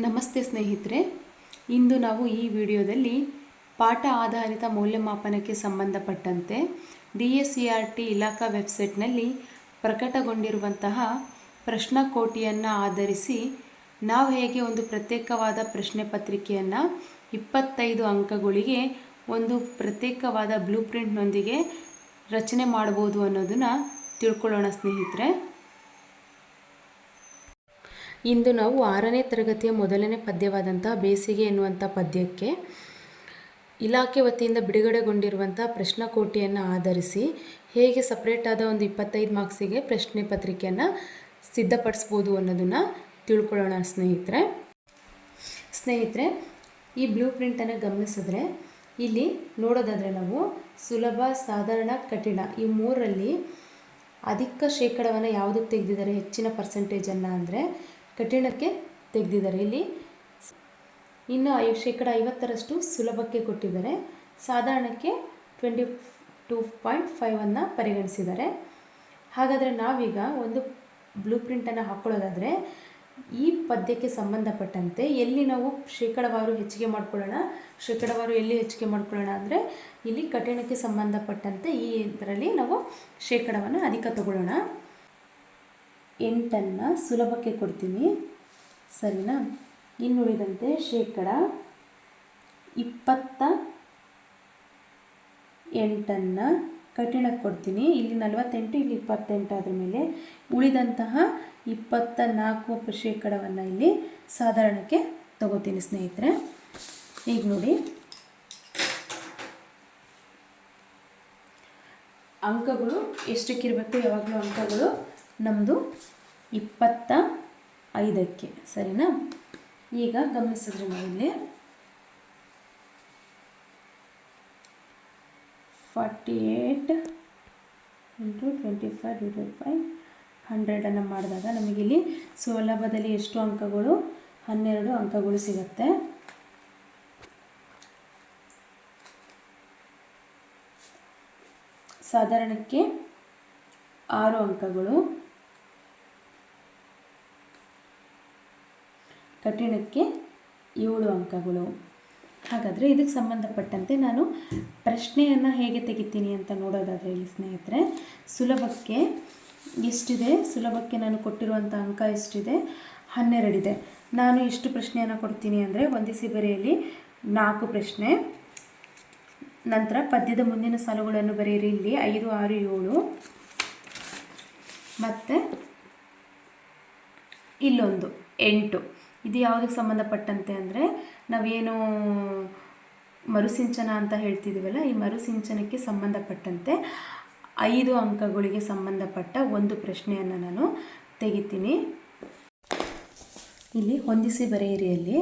ನಮಸ್ತೆ ಸ್ನೇಹಿತರೆ, ಇಂದು ನಾವು ಈ ವಿಡಿಯೋದಲ್ಲಿ ಪಾಠ ಆಧಾರಿತ ಮೌಲ್ಯಮಾಪನಕ್ಕೆ ಸಂಬಂಧಪಟ್ಟಂತೆ D S C R T ಇಲಾಖಾ ವೆಬ್ಸೈಟ್ನಲ್ಲಿ ಪ್ರಕಟಗೊಂಡಿರುವಂತಹ ಪ್ರಶ್ನಕೋಟಿಯನ್ನು ಆಧರಿಸಿ ನಾವು ಹೇಗೆ ಒಂದು ಪ್ರತ್ಯೇಕವಾದ ಪ್ರಶ್ನೆ ಪತ್ರಿಕೆಯನ್ನು ಇಪ್ಪತ್ತೈದು ಅಂಕಗಳಿಗೆ ಒಂದು ಪ್ರತ್ಯೇಕವಾದ ಬ್ಲೂ ಪ್ರಿಂಟ್ನೊಂದಿಗೆ ರಚನೆ ಮಾಡ್ಬೋದು ಅನ್ನೋದನ್ನು ತಿಳ್ಕೊಳ್ಳೋಣ ಸ್ನೇಹಿತರೆ. ಇಂದು ನಾವು ಆರನೇ ತರಗತಿಯ ಮೊದಲನೇ ಪದ್ಯವಾದಂತಹ ಬೇಸಿಗೆ ಎನ್ನುವಂಥ ಪದ್ಯಕ್ಕೆ ಇಲಾಖೆ ವತಿಯಿಂದ ಬಿಡುಗಡೆಗೊಂಡಿರುವಂಥ ಪ್ರಶ್ನಕೋಟಿಯನ್ನು ಆಧರಿಸಿ ಹೇಗೆ ಸಪ್ರೇಟ್ ಆದ ಒಂದು ಇಪ್ಪತ್ತೈದು ಮಾರ್ಕ್ಸಿಗೆ ಪ್ರಶ್ನೆ ಪತ್ರಿಕೆಯನ್ನು ಸಿದ್ಧಪಡಿಸ್ಬೋದು ಅನ್ನೋದನ್ನು ತಿಳ್ಕೊಳ್ಳೋಣ ಸ್ನೇಹಿತರೆ. ಸ್ನೇಹಿತರೆ, ಈ ಬ್ಲೂ ಪ್ರಿಂಟನ್ನು ಗಮನಿಸಿದ್ರೆ ಇಲ್ಲಿ ನೋಡೋದಾದರೆ ನಾವು ಸುಲಭ, ಸಾಧಾರಣ, ಕಠಿಣ ಈ ಮೂರರಲ್ಲಿ ಅಧಿಕ ಶೇಕಡವನ್ನು ಯಾವುದಕ್ಕೆ ತೆಗೆದಿದ್ದಾರೆ, ಹೆಚ್ಚಿನ ಪರ್ಸೆಂಟೇಜನ್ನು ಅಂದರೆ ಕಠಿಣಕ್ಕೆ ತೆಗೆದಿದ್ದಾರೆ. ಇಲ್ಲಿ ಇನ್ನು ಐ ಶೇಕಡ ಐವತ್ತರಷ್ಟು ಸುಲಭಕ್ಕೆ ಕೊಟ್ಟಿದ್ದಾರೆ. ಸಾಧಾರಣಕ್ಕೆ ಟ್ವೆಂಟಿ ಟೂ ಪಾಯಿಂಟ್ ಫೈವನ್ನು ಪರಿಗಣಿಸಿದ್ದಾರೆ. ಹಾಗಾದರೆ ನಾವೀಗ ಒಂದು ಬ್ಲೂ ಪ್ರಿಂಟನ್ನು ಹಾಕ್ಕೊಳ್ಳೋದಾದರೆ ಈ ಪದ್ಯಕ್ಕೆ ಸಂಬಂಧಪಟ್ಟಂತೆ ಎಲ್ಲಿ ನಾವು ಶೇಕಡವಾರು ಹೆಚ್ಚಿಗೆ ಮಾಡ್ಕೊಳ್ಳೋಣ, ಶೇಕಡವಾರು ಎಲ್ಲಿ ಹೆಚ್ಚಿಗೆ ಮಾಡ್ಕೊಳ್ಳೋಣ ಅಂದರೆ, ಇಲ್ಲಿ ಕಠಿಣಕ್ಕೆ ಸಂಬಂಧಪಟ್ಟಂತೆ ಈ ಇದರಲ್ಲಿ ನಾವು ಶೇಕಡವನ್ನು ಅಧಿಕ ತಗೊಳ್ಳೋಣ. ಎಂಟನ್ನು ಸುಲಭಕ್ಕೆ ಕೊಡ್ತೀನಿ. ಸರಿನಾ? ಇನ್ನುಳಿದಂತೆ ಶೇಕಡ ಇಪ್ಪತ್ತ ಎಂಟನ್ನು ಕಠಿಣಕ್ಕೆ ಕೊಡ್ತೀನಿ. ಇಲ್ಲಿ ನಲವತ್ತೆಂಟು, ಇಲ್ಲಿ ಇಪ್ಪತ್ತೆಂಟು ಆದ್ರ ಮೇಲೆ ಉಳಿದಂತಹ ಇಪ್ಪತ್ತ ನಾಲ್ಕು ಶೇಕಡವನ್ನು ಇಲ್ಲಿ ಸಾಧಾರಣಕ್ಕೆ ತಗೋತೀನಿ ಸ್ನೇಹಿತರೆ. ಈಗ ನೋಡಿ. ಅಂಕಗಳು ಎಷ್ಟಕ್ಕಿರಬೇಕು ಯಾವಾಗಲೂ ಅಂಕಗಳು ನಮ್ಮದು ಇಪ್ಪತ್ತ ಐದಕ್ಕೆ. ಸರಿನಾ? ಈಗ ಗಮನಿಸಿದ್ರೆ ನಾವಿಲ್ಲಿ forty eight into twenty five divide by ಹಂಡ್ರೆಡನ್ನು ಮಾಡಿದಾಗ ನಮಗಿಲ್ಲಿ ಸುಲಭದಲ್ಲಿ ಎಷ್ಟು ಅಂಕಗಳು? ಹನ್ನೆರಡು ಅಂಕಗಳು ಸಿಗುತ್ತೆ. ಸಾಧಾರಣಕ್ಕೆ ಆರು ಅಂಕಗಳು. ಕಠಿಣಕ್ಕೆ ಏಳು ಅಂಕಗಳು. ಹಾಗಾದರೆ ಇದಕ್ಕೆ ಸಂಬಂಧಪಟ್ಟಂತೆ ನಾನು ಪ್ರಶ್ನೆಯನ್ನು ಹೇಗೆ ತೆಗಿತೀನಿ ಅಂತ ನೋಡೋದಾದರೆ ಇಲ್ಲಿ ಸ್ನೇಹಿತರೆ, ಸುಲಭಕ್ಕೆ ಎಷ್ಟಿದೆ? ಸುಲಭಕ್ಕೆ ನಾನು ಕೊಟ್ಟಿರುವಂಥ ಅಂಕ ಎಷ್ಟಿದೆ? ಹನ್ನೆರಡಿದೆ. ನಾನು ಎಷ್ಟು ಪ್ರಶ್ನೆಯನ್ನು ಕೊಡ್ತೀನಿ ಅಂದರೆ ಒಂದಿಸಿ ಬರೆಯಲ್ಲಿ ನಾಲ್ಕು ಪ್ರಶ್ನೆ. ನಂತರ ಪದ್ಯದ ಮುಂದಿನ ಸಾಲುಗಳನ್ನು ಬರೆಯಿರಿ. ಇಲ್ಲಿ ಐದು, ಆರು, ಏಳು. ಮತ್ತು ಇಲ್ಲೊಂದು, ಎಂಟು. ಇದು ಯಾವುದಕ್ಕೆ ಸಂಬಂಧಪಟ್ಟಂತೆ ಅಂದರೆ ನಾವೇನು ಮರುಸಿಂಚನ ಅಂತ ಹೇಳ್ತಿದ್ದೀವಲ್ಲ ಈ ಮರುಸಿಂಚನಕ್ಕೆ ಸಂಬಂಧಪಟ್ಟಂತೆ ಐದು ಅಂಕಗಳಿಗೆ ಸಂಬಂಧಪಟ್ಟ ಒಂದು ಪ್ರಶ್ನೆಯನ್ನು ನಾನು ತೆಗಿತೀನಿ. ಇಲ್ಲಿ ಹೊಂದಿಸಿ ಬರೆಯಿರಿಯಲ್ಲಿ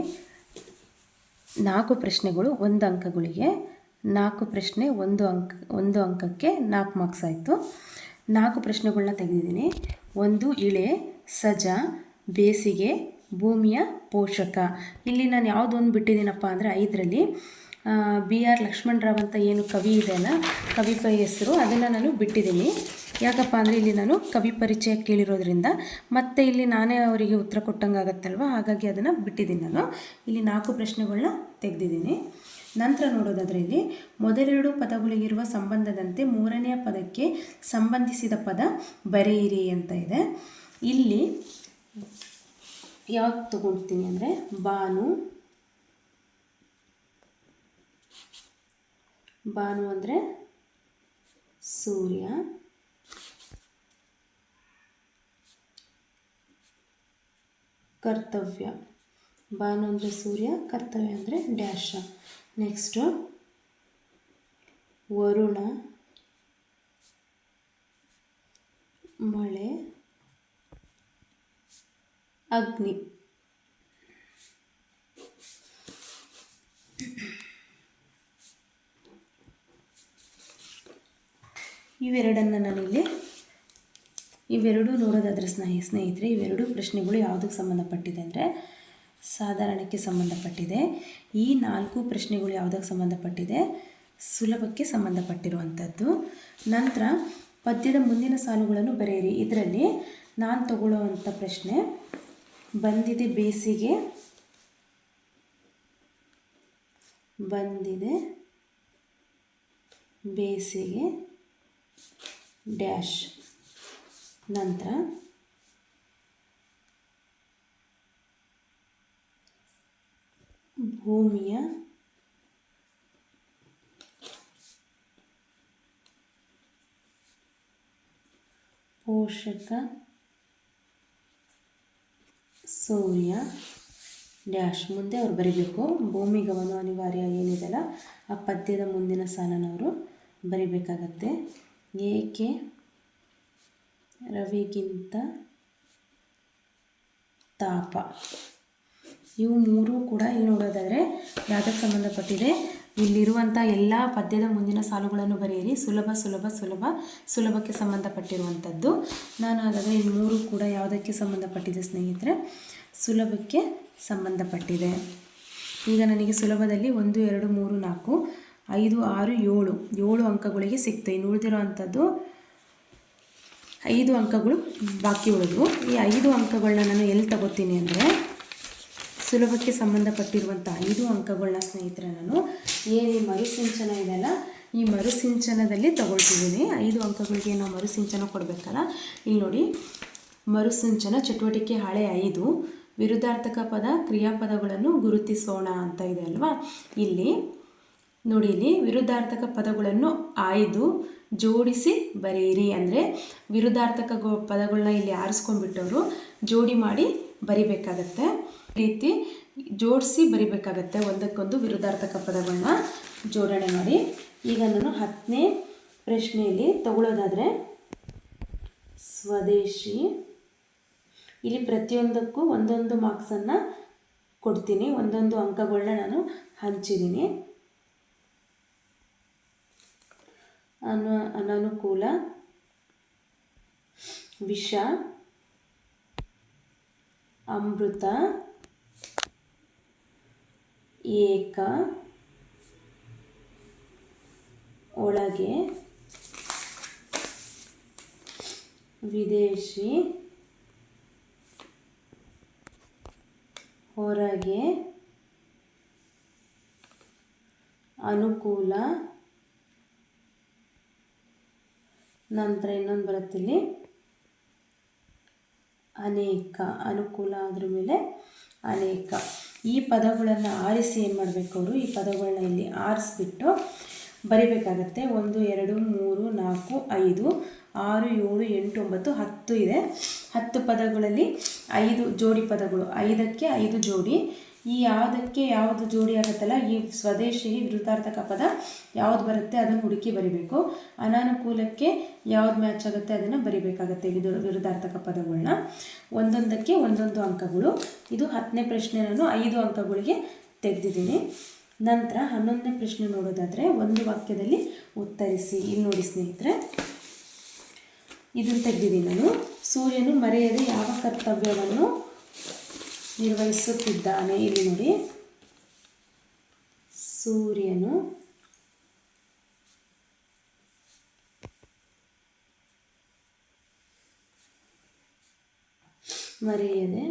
ನಾಲ್ಕು ಪ್ರಶ್ನೆಗಳು ಒಂದು ಅಂಕಗಳಿಗೆ, ನಾಲ್ಕು ಪ್ರಶ್ನೆ ಒಂದು ಅಂಕ, ಒಂದು ಅಂಕಕ್ಕೆ ನಾಲ್ಕು ಮಾರ್ಕ್ಸ್ ಆಯಿತು. ನಾಲ್ಕು ಪ್ರಶ್ನೆಗಳನ್ನ ತೆಗೆದಿದ್ದೀನಿ. ಒಂದು, ಇಳೆ, ಸಜ, ಬೇಸಿಗೆ ಭೂಮಿಯ ಪೋಷಕ. ಇಲ್ಲಿ ನಾನು ಯಾವುದೊಂದು ಬಿಟ್ಟಿದ್ದೀನಪ್ಪ ಅಂದರೆ ಐದರಲ್ಲಿ ಬಿ ಆರ್ ಲಕ್ಷ್ಮಣರಾವ್ ಅಂತ ಏನು ಕವಿ ಇದೆ ಅಲ್ಲ ಕವಿ ಪ ಹೆಸರು, ಅದನ್ನು ನಾನು ಬಿಟ್ಟಿದ್ದೀನಿ. ಯಾಕಪ್ಪ ಅಂದರೆ ಇಲ್ಲಿ ನಾನು ಕವಿ ಪರಿಚಯ ಕೇಳಿರೋದ್ರಿಂದ ಮತ್ತೆ ಇಲ್ಲಿ ನಾನೇ ಅವರಿಗೆ ಉತ್ತರ ಕೊಟ್ಟಂಗೆ ಆಗುತ್ತಲ್ವ ಹಾಗಾಗಿ ಅದನ್ನು ಬಿಟ್ಟಿದ್ದೀನಿ ನಾನು. ಇಲ್ಲಿ ನಾಲ್ಕು ಪ್ರಶ್ನೆಗಳನ್ನ ತೆಗೆದಿದ್ದೀನಿ. ನಂತರ ನೋಡೋದಾದರೆ ಇಲ್ಲಿ, ಮೊದಲೆರಡು ಪದಗಳಿಗಿರುವ ಸಂಬಂಧದಂತೆ ಮೂರನೆಯ ಪದಕ್ಕೆ ಸಂಬಂಧಿಸಿದ ಪದ ಬರೆಯಿರಿ ಅಂತ ಇದೆ. ಇಲ್ಲಿ ಯಾವ್ದು ತಗೊಳ್ತೀನಿ ಅಂದರೆ ಬಾನು. ಬಾನು ಅಂದರೆ ಸೂರ್ಯ. ಕರ್ತವ್ಯ. ಬಾನು ಅಂದರೆ ಸೂರ್ಯ, ಕರ್ತವ್ಯ ಅಂದರೆ ಡ್ಯಾಶ. ನೆಕ್ಸ್ಟು ವರುಣ. ಮಳೆ. ಅಗ್ನಿ. ಇವೆರಡನ್ನು ನಾನಿಲ್ಲಿ ಇವೆರಡೂ ನೋಡೋದಾದರೆ ಸ್ನೇಹಿ, ಸ್ನೇಹಿತರೆ, ಇವೆರಡೂ ಪ್ರಶ್ನೆಗಳು ಯಾವುದಕ್ಕೆ ಸಂಬಂಧಪಟ್ಟಿದೆ ಅಂದರೆ ಸಾಧಾರಣಕ್ಕೆ ಸಂಬಂಧಪಟ್ಟಿದೆ. ಈ ನಾಲ್ಕು ಪ್ರಶ್ನೆಗಳು ಯಾವುದಕ್ಕೆ ಸಂಬಂಧಪಟ್ಟಿದೆ? ಸುಲಭಕ್ಕೆ ಸಂಬಂಧಪಟ್ಟಿರುವಂಥದ್ದು. ನಂತರ ಪದ್ಯದ ಮುಂದಿನ ಸಾಲುಗಳನ್ನು ಬರೆಯಿರಿ. ಇದರಲ್ಲಿ ನಾನು ತಗೊಳ್ಳುವಂಥ ಪ್ರಶ್ನೆ ಬಂದಿದೆ ಬೇಸಿಗೆ. ಬಂದಿದೆ ಬೇಸಿಗೆ ಡ್ಯಾಶ್. ನಂತರ ಭೂಮಿಯ ಪೋಷಕ ಸೂರ್ಯ ಡ್ಯಾಶ್ ಮುಂದೆ ಅವ್ರು ಬರಿಬೇಕು. ಗಮನ ಅನಿವಾರ್ಯ ಏನಿದೆಲ್ಲ ಆ ಪದ್ಯದ ಮುಂದಿನ ಸಾಲನವರು ಬರಿಬೇಕಾಗತ್ತೆ. ಏಕೆ ರವಿಗಿಂತ ತಾಪ? ಇವು ಮೂರು ಕೂಡ ಇಲ್ಲಿ ನೋಡೋದಾದರೆ ಯಾವುದಕ್ಕೆ ಸಂಬಂಧಪಟ್ಟಿದೆ. ಇಲ್ಲಿರುವಂಥ ಎಲ್ಲ ಪದ್ಯದ ಮುಂದಿನ ಸಾಲುಗಳನ್ನು ಬರೆಯಿರಿ. ಸುಲಭ ಸುಲಭ ಸುಲಭ, ಸುಲಭಕ್ಕೆ ಸಂಬಂಧಪಟ್ಟಿರುವಂಥದ್ದು. ನಾನು ಹಾಗಾದರೆ ಈ ಮೂರು ಕೂಡ ಯಾವುದಕ್ಕೆ ಸಂಬಂಧಪಟ್ಟಿದೆ ಸ್ನೇಹಿತರೆ? ಸುಲಭಕ್ಕೆ ಸಂಬಂಧಪಟ್ಟಿದೆ. ಈಗ ನನಗೆ ಸುಲಭದಲ್ಲಿ ಒಂದು, ಎರಡು, ಮೂರು, ನಾಲ್ಕು, ಐದು, ಆರು, ಏಳು. ಏಳು ಅಂಕಗಳಿಗೆ ಸಿಕ್ತು. ಇನ್ನು ಉಳಿದಿರುವಂಥದ್ದು ಐದು ಅಂಕಗಳು ಬಾಕಿ ಉಳಿದು ಈ ಐದು ಅಂಕಗಳನ್ನ ನಾನು ಎಲ್ಲಿ ತಗೋತೀನಿ ಅಂದರೆ ಸುಲಭಕ್ಕೆ ಸಂಬಂಧಪಟ್ಟಿರುವಂಥ ಐದು ಅಂಕಗಳನ್ನ ಸ್ನೇಹಿತರೆ ನಾನು ಏನು ಈ ಮರುಸಿಂಚನ ಇದೆಯಲ್ಲ? ಈ ಮರುಸಿಂಚನದಲ್ಲಿ ತಗೊಳ್ತಿದ್ದೀನಿ. ಐದು ಅಂಕಗಳಿಗೆ ನಾವು ಮರುಸಿಂಚನ ಕೊಡಬೇಕಲ್ಲ? ಇಲ್ಲಿ ನೋಡಿ, ಮರುಸಿಂಚನ ಚಟುವಟಿಕೆ ಹಳೆ ಐದು. ವಿರುದ್ಧಾರ್ಥಕ ಪದ, ಕ್ರಿಯಾಪದಗಳನ್ನು ಗುರುತಿಸೋಣ ಅಂತ ಇದೆ ಅಲ್ವಾ? ಇಲ್ಲಿ, ನೋಡಿ ಇಲ್ಲಿ, ವಿರುದ್ಧಾರ್ಥಕ ಪದಗಳನ್ನು ಆಯ್ದು ಜೋಡಿಸಿ ಬರೆಯಿರಿ ಅಂದರೆ ವಿರುದ್ಧಾರ್ಥಕ ಪದಗಳನ್ನ ಇಲ್ಲಿ ಆರಿಸ್ಕೊಂಡ್ಬಿಟ್ಟವರು ಜೋಡಿ ಮಾಡಿ ಬರಿಬೇಕಾಗತ್ತೆ. ರೀತಿ ಜೋಡಿಸಿ ಬರಿಬೇಕಾಗತ್ತೆ. ಒಂದಕ್ಕೊಂದು ವಿರುದ್ಧಾರ್ಥಕ ಪದಗಳನ್ನ ಜೋಡಣೆ ಮಾಡಿ. ಈಗ ನಾನು ಹತ್ತನೇ ಪ್ರಶ್ನೆಯಲ್ಲಿ ತಗೊಳ್ಳೋದಾದರೆ, ಸ್ವದೇಶಿ. ಇಲ್ಲಿ ಪ್ರತಿಯೊಂದಕ್ಕೂ ಒಂದೊಂದು ಮಾರ್ಕ್ಸನ್ನು ಕೊಡ್ತೀನಿ. ಒಂದೊಂದು ಅಂಕಗಳನ್ನ ನಾನು ಹಂಚಿದ್ದೀನಿ. ಅನು, ಅನನುಕೂಲ. ವಿಷ. ಅಮೃತ. ಏಕ ಒಳಗೆ ವಿದೇಶಿ ಹೊರಗೆ ಅನುಕೂಲ ನಂತರ ಇನ್ನೊಂದು ಬರುತ್ತಿಲ್ಲಿ ಅನೇಕ ಅನುಕೂಲ ಅದ್ರ ಮೇಲೆ ಅನೇಕ. ಈ ಪದಗಳನ್ನು ಆರಿಸಿ ಏನು ಮಾಡಬೇಕು ಅವರು? ಈ ಪದಗಳನ್ನ ಇಲ್ಲಿ ಆರಿಸ್ಬಿಟ್ಟು ಬರಿಬೇಕಾಗತ್ತೆ. ಒಂದು, ಎರಡು, ಮೂರು, ನಾಲ್ಕು, ಐದು, ಆರು, ಏಳು, ಎಂಟು, ಒಂಬತ್ತು, ಹತ್ತು ಇದೆ. ಹತ್ತು ಪದಗಳಲ್ಲಿ ಐದು ಜೋಡಿ ಪದಗಳು. ಐದಕ್ಕೆ ಐದು ಜೋಡಿ. ಈ ಯಾವುದಕ್ಕೆ ಯಾವುದು ಜೋಡಿ ಆಗುತ್ತಲ್ಲ, ಈ ಸ್ವದೇಶಿ ವಿರುದ್ಧಾರ್ಥಕ ಪದ ಯಾವ್ದು ಬರುತ್ತೆ ಅದನ್ನು ಹುಡುಕಿ ಬರಿಬೇಕು. ಅನಾನುಕೂಲಕ್ಕೆ ಯಾವ್ದು ಮ್ಯಾಚ್ ಆಗುತ್ತೆ ಅದನ್ನು ಬರಿಬೇಕಾಗತ್ತೆ ಇದು ವಿರುದ್ಧಾರ್ಥಕ ಪದಗಳನ್ನ ಒಂದೊಂದಕ್ಕೆ ಒಂದೊಂದು ಅಂಕಗಳು. ಇದು ಹತ್ತನೇ ಪ್ರಶ್ನೆ ನಾನು ಐದು ಅಂಕಗಳಿಗೆ ತೆಗೆದಿದ್ದೀನಿ. ನಂತರ ಹನ್ನೊಂದನೇ ಪ್ರಶ್ನೆ ನೋಡೋದಾದರೆ ಒಂದು ವಾಕ್ಯದಲ್ಲಿ ಉತ್ತರಿಸಿ. ಇಲ್ಲಿ ನೋಡಿ ಸ್ನೇಹಿತರೆ. ಇದನ್ನು ತೆಗೆದಿದ್ದೀನಿ ನಾನು. ಸೂರ್ಯನು ಮರೆಯದೆ ಯಾವ ಕರ್ತವ್ಯವನ್ನು ನಿರ್ವಹಿಸುತ್ತಿದ್ದಾನೆ. ಇಲ್ಲಿ ನೋಡಿ. ಸೂರ್ಯನು ಮರೆಯದೆ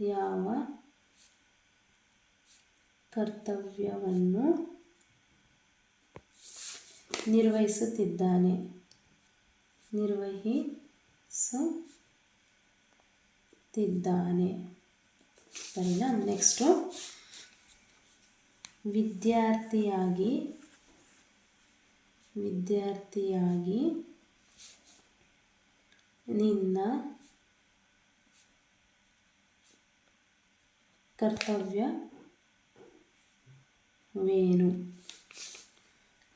ಯಾವ ಕರ್ತವ್ಯವನ್ನು ನಿರ್ವಹಿಸುತ್ತಿದ್ದಾನೆ. ನಿರ್ವಹಿಸುತ್ತಿದ್ದಾನೆ ಸರಿನಾ ನೆಕ್ಸ್ಟು ವಿದ್ಯಾರ್ಥಿಯಾಗಿ ವಿದ್ಯಾರ್ಥಿಯಾಗಿ ನಿನ್ನ ಕರ್ತವ್ಯವೇನು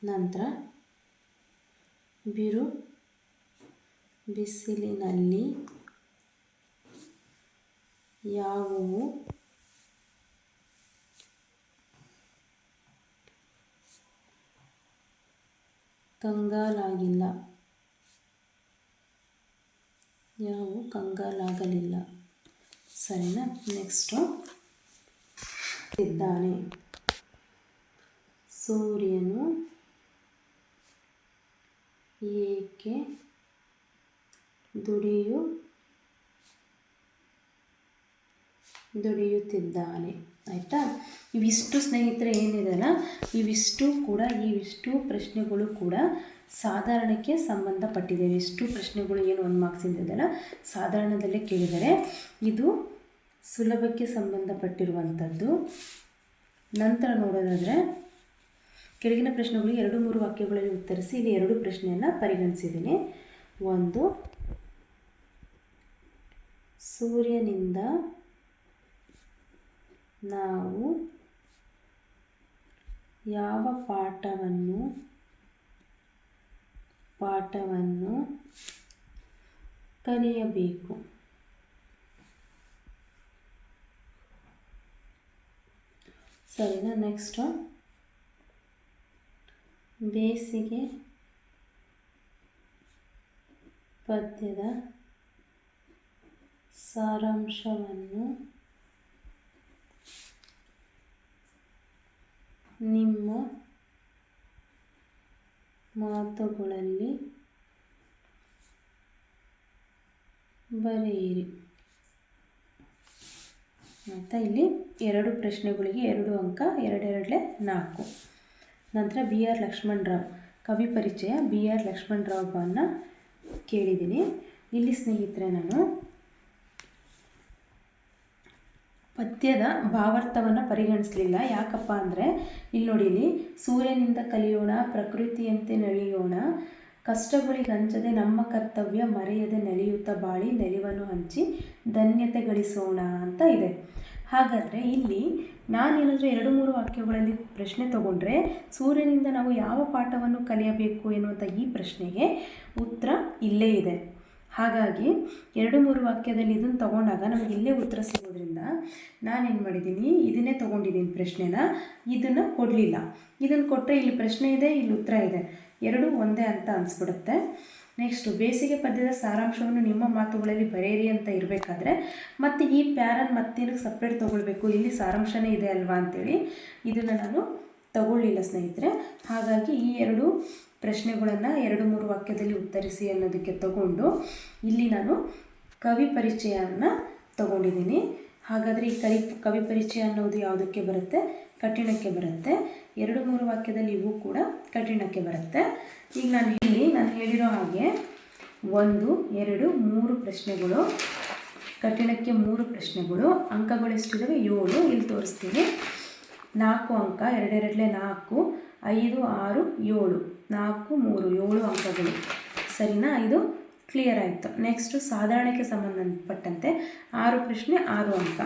ನಂತರ ಬಿರು ಬಿಸಿಲಿನಲ್ಲಿ ಯಾವುವು? ಕಂಗಾಲಾಗಿಲ್ಲ. ಯಾವೂ ಕಂಗಾಲಾಗಲಿಲ್ಲ. ಸರಿನಾ? ನೆಕ್ಸ್ಟು. ಇದ್ದಾನೆ. ಸೂರ್ಯನು ಏಕೆ ದುಡಿಯು ದುಡಿಯುತ್ತಿದ್ದಾನೆ ಆಯಿತಾ? ಇವಿಷ್ಟು ಸ್ನೇಹಿತರೆ ಏನಿದೆಯಲ್ಲ, ಇವಿಷ್ಟು ಕೂಡ, ಇವಿಷ್ಟು ಪ್ರಶ್ನೆಗಳು ಕೂಡ ಸಾಧಾರಣಕ್ಕೆ ಸಂಬಂಧಪಟ್ಟಿದೆ. ಇಷ್ಟು ಪ್ರಶ್ನೆಗಳು ಏನು ಒಂದು ಮಾರ್ಕ್ಸ್ ಇದೆಯಲ್ಲ, ಸಾಧಾರಣದಲ್ಲೇ ಕೇಳಿದರೆ ಇದು ಸುಲಭಕ್ಕೆ ಸಂಬಂಧಪಟ್ಟಿರುವಂಥದ್ದು ನಂತರ ನೋಡೋದಾದರೆ, ಕೆಳಗಿನ ಪ್ರಶ್ನೆಗಳು ಎರಡು ಮೂರು ವಾಕ್ಯಗಳಲ್ಲಿ ಉತ್ತರಿಸಿ, ಇಲ್ಲಿ ಎರಡು ಪ್ರಶ್ನೆಯನ್ನು ಪರಿಗಣಿಸಿದ್ದೀನಿ. ಒಂದು, ಸೂರ್ಯನಿಂದ ನಾವು ಯಾವ ಪಾಠವನ್ನು ಪಾಠವನ್ನು ಕಲಿಯಬೇಕು? ಸರಿನಾ ನೆಕ್ಸ್ಟ್ ಬೇಸಿಗೆ ಪದ್ಯದ ಸಾರಾಂಶವನ್ನು ನಿಮ್ಮ ಮಾತುಗಳಲ್ಲಿ ಬರೆಯಿರಿ. ಆಯಿತಾ ಇಲ್ಲಿ ಎರಡು ಪ್ರಶ್ನೆಗಳಿಗೆ ಎರಡು ಅಂಕ, ಎರಡೆರಡಲೆ ನಾಲ್ಕು. ನಂತರ ಬಿ ಆರ್ ಲಕ್ಷ್ಮಣರಾವ್, ಕವಿ ಪರಿಚಯ ಬಿ ಆರ್ ಲಕ್ಷ್ಮಣರಾವ್ನ ಕೇಳಿದ್ದೀನಿ. ಇಲ್ಲಿ ಸ್ನೇಹಿತರೆ ನಾನು ಪದ್ಯದ ಭಾವಾರ್ಥವನ್ನು ಪರಿಗಣಿಸಲಿಲ್ಲ. ಯಾಕಪ್ಪ ಅಂದರೆ ಇಲ್ಲಿ ನೋಡಿ ಇಲ್ಲಿ, ಸೂರ್ಯನಿಂದ ಕಲಿಯೋಣ, ಪ್ರಕೃತಿಯಂತೆ ನಲಿಯೋಣ ಕಷ್ಟಗಳಿಗೆ ಹಂಚದೆ ನಮ್ಮ ಕರ್ತವ್ಯ, ಮರೆಯದೆ ನಲಿಯುತ್ತ ಬಾಳಿ ನೆಲವನ್ನು ಹಂಚಿ ಧನ್ಯತೆ ಗಳಿಸೋಣ ಅಂತ ಇದೆ. ಹಾಗಾದರೆ ಇಲ್ಲಿ ನಾನೇನಾದರೂ ಎರಡು ಮೂರು ವಾಕ್ಯಗಳಲ್ಲಿ ಪ್ರಶ್ನೆ ತಗೊಂಡ್ರೆ, ಸೂರ್ಯನಿಂದ ನಾವು ಯಾವ ಪಾಠವನ್ನು ಕಲಿಯಬೇಕು ಎನ್ನುವಂಥ ಈ ಪ್ರಶ್ನೆಗೆ ಉತ್ತರ ಇಲ್ಲೇ ಇದೆ. ಹಾಗಾಗಿ ಎರಡು ಮೂರು ವಾಕ್ಯದಲ್ಲಿ ಇದನ್ನು ತೊಗೊಂಡಾಗ ನಮಗೆ ಇಲ್ಲೇ ಉತ್ತರ ಸಿಗೋದ್ರಿಂದ ನಾನೇನು ಮಾಡಿದ್ದೀನಿ? ಇದನ್ನೇ ತೊಗೊಂಡಿದ್ದೀನಿ ಪ್ರಶ್ನೆನ. ಇದನ್ನು ಕೊಡಲಿಲ್ಲ. ಇದನ್ನು ಕೊಟ್ಟರೆ ಇಲ್ಲಿ ಪ್ರಶ್ನೆ ಇದೆ, ಇಲ್ಲಿ ಉತ್ತರ ಇದೆ. ಎರಡು ಒಂದೇ ಅಂತ ಅನಿಸ್ಬಿಡುತ್ತೆ. ನೆಕ್ಸ್ಟು ಬೇಸಿಗೆ ಪದ್ಯದ ಸಾರಾಂಶವನ್ನು ನಿಮ್ಮ ಮಾತುಗಳಲ್ಲಿ ಬರೆಯಿರಿ ಅಂತ ಇರಬೇಕಾದ್ರೆ ಮತ್ತು ಈ ಪ್ಯಾರನ್ ಮತ್ತೇನಕ್ಕೆ ಸಪ್ರೇಟ್ ತೊಗೊಳ್ಬೇಕು? ಇಲ್ಲಿ ಸಾರಾಂಶನೇ ಇದೆ ಅಲ್ವಾ ಅಂತೇಳಿ. ಇದನ್ನು ನಾನು ತಗೊಳ್ಳಿಲ್ಲ ಸ್ನೇಹಿತರೆ. ಹಾಗಾಗಿ ಈ ಎರಡು ಪ್ರಶ್ನೆಗಳನ್ನು ಎರಡು ಮೂರು ವಾಕ್ಯದಲ್ಲಿ ಉತ್ತರಿಸಿ ಅನ್ನೋದಕ್ಕೆ ತಗೊಂಡು ಇಲ್ಲಿ ನಾನು ಕವಿ ಪರಿಚಯವನ್ನು ತಗೊಂಡಿದ್ದೀನಿ. ಹಾಗಾದರೆ ಈ ಕವಿ ಕವಿ ಪರಿಚಯ ಅನ್ನೋದು ಯಾವುದಕ್ಕೆ ಬರುತ್ತೆ? ಕಠಿಣಕ್ಕೆ ಬರುತ್ತೆ. ಎರಡು ಮೂರು ವಾಕ್ಯದಲ್ಲಿ ಇವು ಕೂಡ ಕಠಿಣಕ್ಕೆ ಬರುತ್ತೆ. ಈಗ ನಾನು ಇಲ್ಲಿ ನಾನು ಹೇಳಿರೋ ಹಾಗೆ ಒಂದು, ಎರಡು, ಮೂರು ಪ್ರಶ್ನೆಗಳು, ಕಠಿಣಕ್ಕೆ ಮೂರು ಪ್ರಶ್ನೆಗಳು, ಅಂಕಗಳು ಎಷ್ಟಿದ್ದಾವೆ ಏಳು. ಇಲ್ಲಿ ತೋರಿಸ್ತೀವಿ ನಾಲ್ಕು ಅಂಕ, ಎರಡೆರಡಲೆ ನಾಲ್ಕು, ಐದು, ಆರು, ಏಳು. ನಾಲ್ಕು, ಮೂರು, ಏಳು ಅಂಕಗಳು. ಸರಿನಾ? ಇದು ಕ್ಲಿಯರ್ ಆಯಿತು. ನೆಕ್ಸ್ಟು ಸಾಧಾರಣಕ್ಕೆ ಸಂಬಂಧಪಟ್ಟಂತೆ ಆರು ಪ್ರಶ್ನೆ, ಆರು ಅಂಕ.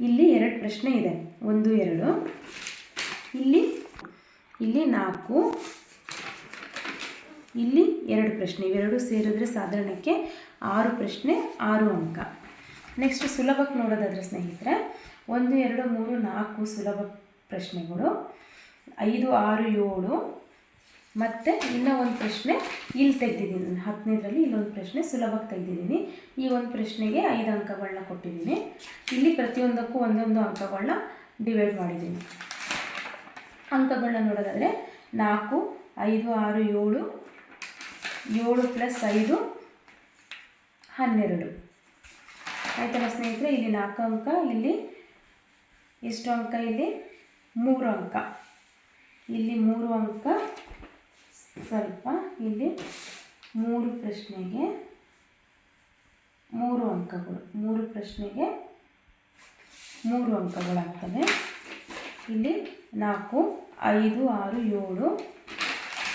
ಇಲ್ಲಿ ಎರಡು ಪ್ರಶ್ನೆ ಇದೆ. ಒಂದು, ಎರಡು. ಇಲ್ಲಿ ಇಲ್ಲಿ ನಾಲ್ಕು. ಇಲ್ಲಿ ಎರಡು ಪ್ರಶ್ನೆ. ಇವೆರಡು ಸೇರಿದ್ರೆ ಸಾಧಾರಣಕ್ಕೆ ಆರು ಪ್ರಶ್ನೆ, ಆರು ಅಂಕ. ನೆಕ್ಸ್ಟ್ ಸುಲಭಕ್ಕೆ ನೋಡೋದಾದರೆ ಸ್ನೇಹಿತರೆ, ಒಂದು, ಎರಡು, ಮೂರು, ನಾಲ್ಕು ಸುಲಭ ಪ್ರಶ್ನೆಗಳು. ಐದು, ಆರು, ಏಳು. ಮತ್ತು ಇನ್ನೂ ಒಂದು ಪ್ರಶ್ನೆ ಇಲ್ಲಿ ತೆಗೆದಿದ್ದೀನಿ. ನಾನು ಹತ್ತನೇದರಲ್ಲಿ ಇಲ್ಲೊಂದು ಪ್ರಶ್ನೆ ಸುಲಭಕ್ಕೆ ತೆಗೆದಿದ್ದೀನಿ. ಈ ಒಂದು ಪ್ರಶ್ನೆಗೆ ಐದು ಅಂಕಗಳನ್ನ ಕೊಟ್ಟಿದ್ದೀನಿ. ಇಲ್ಲಿ ಪ್ರತಿಯೊಂದಕ್ಕೂ ಒಂದೊಂದು ಅಂಕಗಳನ್ನ ಡಿವೈಡ್ ಮಾಡಿದ್ದೀನಿ. ಅಂಕಗಳನ್ನ ನೋಡೋದಾದರೆ ನಾಲ್ಕು, ಐದು, ಆರು, ಏಳು ಏಳು ಪ್ಲಸ್ ಐದು, ಹನ್ನೆರಡು. ಆಯ್ತಲ್ಲ ಸ್ನೇಹಿತರೆ, ಇಲ್ಲಿ ನಾಲ್ಕು ಅಂಕ, ಇಲ್ಲಿ ಎಷ್ಟು ಅಂಕ ಇಲ್ಲಿ? ಮೂರು ಅಂಕ. ಇಲ್ಲಿ ಮೂರು ಅಂಕ ಸ್ವಲ್ಪ ಇಲ್ಲಿ ಮೂರು ಪ್ರಶ್ನೆಗೆ ಮೂರು ಅಂಕಗಳು, ಮೂರು ಪ್ರಶ್ನೆಗೆ ಮೂರು ಅಂಕಗಳಾಗ್ತವೆ ಇಲ್ಲಿ ನಾಲ್ಕು, ಐದು, ಆರು, ಏಳು,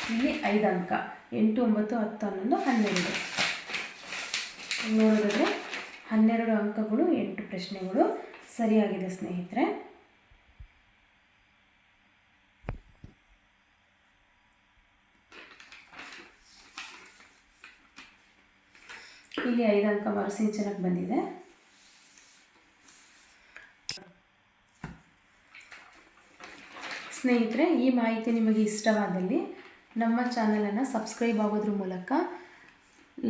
ಇಲ್ಲಿ ಐದು ಅಂಕ, ಎಂಟು, ಒಂಬತ್ತು, ಹತ್ತು, ಹನ್ನೊಂದು, ಹನ್ನೆರಡು. ನೋಡಿದ್ರೆ ಹನ್ನೆರಡು ಅಂಕಗಳು, ಎಂಟು ಪ್ರಶ್ನೆಗಳು ಸರಿಯಾಗಿದೆ ಸ್ನೇಹಿತರೆ. ಇಲ್ಲಿ ಐದು ಅಂಕ ಮರುಸಿಂಚನಕ್ಕೆ ಬಂದಿದೆ. ಸ್ನೇಹಿತರೆ, ಈ ಮಾಹಿತಿ ನಿಮಗೆ ಇಷ್ಟವಾದಲ್ಲಿ ನಮ್ಮ ಚಾನಲನ್ನು ಸಬ್ಸ್ಕ್ರೈಬ್ ಆಗೋದ್ರ ಮೂಲಕ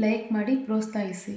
ಲೈಕ್ ಮಾಡಿ ಪ್ರೋತ್ಸಾಹಿಸಿ.